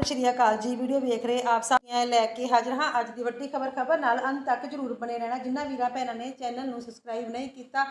ਸਤਿ ਸ਼੍ਰੀ ਅਕਾਲ ਜੀ। ਵੀਡੀਓ ਵੇਖ ਰਹੇ ਆਪ ਸਾਰਿਆਂ ਲੈ ਕੇ ਹਾਜ਼ਰ ਹਾਂ। ਅੱਜ ਦੀ ਵੱਡੀ ਖਬਰ ਖਬਰ ਨਾਲ ਅੰਤ ਤੱਕ ਜਰੂਰ ਬਣੇ ਰਹਿਣਾ। ਜਿਨ੍ਹਾਂ ਵੀਰਾਂ ਭੈਣਾਂ ਨੇ ਚੈਨਲ ਨੂੰ ਸਬਸਕ੍ਰਾਈਬ ਨਹੀਂ ਕੀਤਾ,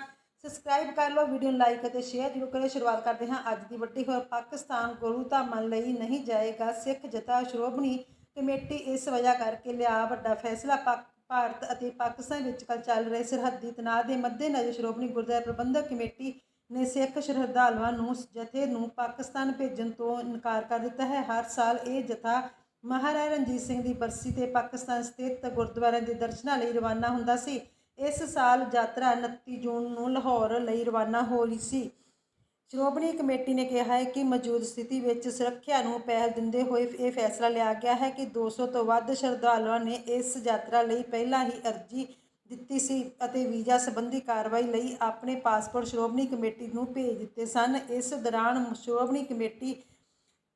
ਸਬਸਕ੍ਰਾਈਬ ਕਰ ਲਓ, ਵੀਡੀਓ ਨੂੰ ਲਾਈਕ ਅਤੇ ਸ਼ੇਅਰ ਜਰੂਰ ਕਰਿਓ। ਸ਼ੁਰੂਆਤ ਕਰਦੇ ਹਾਂ ਅੱਜ ਦੀ ਵੱਡੀ ਖਬਰ। ਪਾਕਿਸਤਾਨ ਗੁਰੂ ਧਾਮਾਂ ਲਈ ਨਹੀਂ ਜਾਏਗਾ ਸਿੱਖ ਜਥਾ ਸ਼੍ਰੋਮਣੀ ਕਮੇਟੀ। ਇਸ ਵਜ੍ਹਾ ਕਰਕੇ ਲਿਆ ਵੱਡਾ ਫੈਸਲਾ। ਪਾਕ ਭਾਰਤ ਅਤੇ ਪਾਕਿਸਤਾਨ ਵਿਚਕਾਰ ਚੱਲ ਰਹੇ ਸਰਹੱਦੀ ਤਣਾਅ ਦੇ ਮੱਦੇਨਜ਼ਰ ਸ਼੍ਰੋਮਣੀ ਗੁਰਦੁਆਰਾ ਪ੍ਰਬੰਧਕ ਕਮੇਟੀ ਨੇ ਸਿੱਖ ਸ਼ਰਧਾਲੂਆਂ ਨੂੰ ਜਥੇ ਨੂੰ ਪਾਕਿਸਤਾਨ ਭੇਜਣ ਤੋਂ ਇਨਕਾਰ ਕਰ ਦਿੱਤਾ ਹੈ। ਹਰ ਸਾਲ ਇਹ ਜਥਾ ਮਹਾਰਾਜਾ ਰਣਜੀਤ ਸਿੰਘ ਦੀ ਬਰਸੀ ਤੇ ਪਾਕਿਸਤਾਨ ਸਥਿਤ ਗੁਰਦੁਆਰਿਆਂ ਦੇ ਦਰਸ਼ਨਾਂ ਲਈ ਰਵਾਨਾ ਹੁੰਦਾ ਸੀ। ਇਸ ਸਾਲ ਯਾਤਰਾ 29 ਜੂਨ ਨੂੰ ਲਾਹੌਰ ਲਈ ਰਵਾਨਾ ਹੋ ਰਹੀ ਸੀ। ਸ਼੍ਰੋਮਣੀ ਕਮੇਟੀ ਨੇ ਕਿਹਾ ਹੈ ਕਿ ਮੌਜੂਦ ਸਥਿਤੀ ਵਿੱਚ ਸੁਰੱਖਿਆ ਨੂੰ ਪਹਿਲ ਦਿੰਦੇ ਹੋਏ ਇਹ ਫੈਸਲਾ ਲਿਆ ਗਿਆ ਹੈ ਕਿ 200 ਤੋਂ ਵੱਧ ਸ਼ਰਧਾਲੂਆਂ ਨੇ ਇਸ ਯਾਤਰਾ ਲਈ ਪਹਿਲਾਂ ਹੀ ਅਰਜ਼ੀ ਦਿੱਤੀ ਸੀ ਅਤੇ ਵੀਜ਼ਾ ਸੰਬੰਧੀ ਕਾਰਵਾਈ ਲਈ ਆਪਣੇ ਪਾਸਪੋਰਟ ਸ਼੍ਰੋਮਣੀ ਕਮੇਟੀ ਨੂੰ ਭੇਜ ਦਿੱਤੇ ਸਨ। ਇਸ ਦੌਰਾਨ ਸ਼੍ਰੋਮਣੀ ਕਮੇਟੀ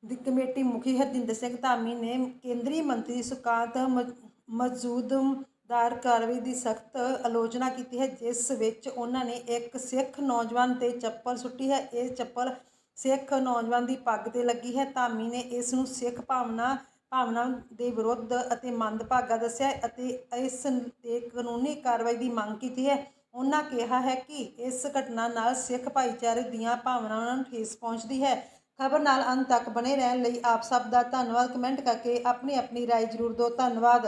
ਦੀ ਕਮੇਟੀ ਮੁਖੀ ਹਰਜਿੰਦਰ ਸਿੰਘ ਧਾਮੀ ਨੇ ਕੇਂਦਰੀ ਮੰਤਰੀ ਸੁਕਾਂਤ ਮ- ਮੌਜੂਦਦਾਰ ਕਾਰਵਾਈ ਦੀ ਸਖਤ ਆਲੋਚਨਾ ਕੀਤੀ ਹੈ, ਜਿਸ ਵਿੱਚ ਉਹਨਾਂ ਨੇ ਇੱਕ ਸਿੱਖ ਨੌਜਵਾਨ ਤੇ ਚੱਪਲ ਸੁੱਟੀ ਹੈ। ਇਹ ਚੱਪਲ ਸਿੱਖ ਨੌਜਵਾਨ ਦੀ ਪੱਗ ਤੇ ਲੱਗੀ ਹੈ। ਧਾਮੀ ਨੇ ਇਸ ਨੂੰ ਸਿੱਖ ਭਾਵਨਾ ਭਾਵਨਾ ਦੇ ਵਿਰੁੱਧ ਅਤੇ ਮੰਦਭਾਗਾ ਦੱਸਿਆ ਹੈ ਅਤੇ ਇਸ ਤੇ ਕਾਨੂੰਨੀ ਕਾਰਵਾਈ ਦੀ ਮੰਗ ਕੀਤੀ ਹੈ ਉਹਨਾਂ ਕਿਹਾ ਹੈ ਕਿ ਇਸ ਘਟਨਾ ਨਾਲ ਸਿੱਖ ਭਾਈਚਾਰੇ ਦੀਆਂ ਭਾਵਨਾਵਾਂ ਨੂੰ ਠੇਸ ਪਹੁੰਚਦੀ ਹੈ ਖਬਰ ਨਾਲ ਅੰਤ ਤੱਕ ਬਣੇ ਰਹਿਣ ਲਈ ਆਪ ਸਭ ਦਾ ਧੰਨਵਾਦ ਕਮੈਂਟ ਕਰਕੇ ਆਪਣੀ ਆਪਣੀ رائے ਜ਼ਰੂਰ ਦਿਓ ਧੰਨਵਾਦ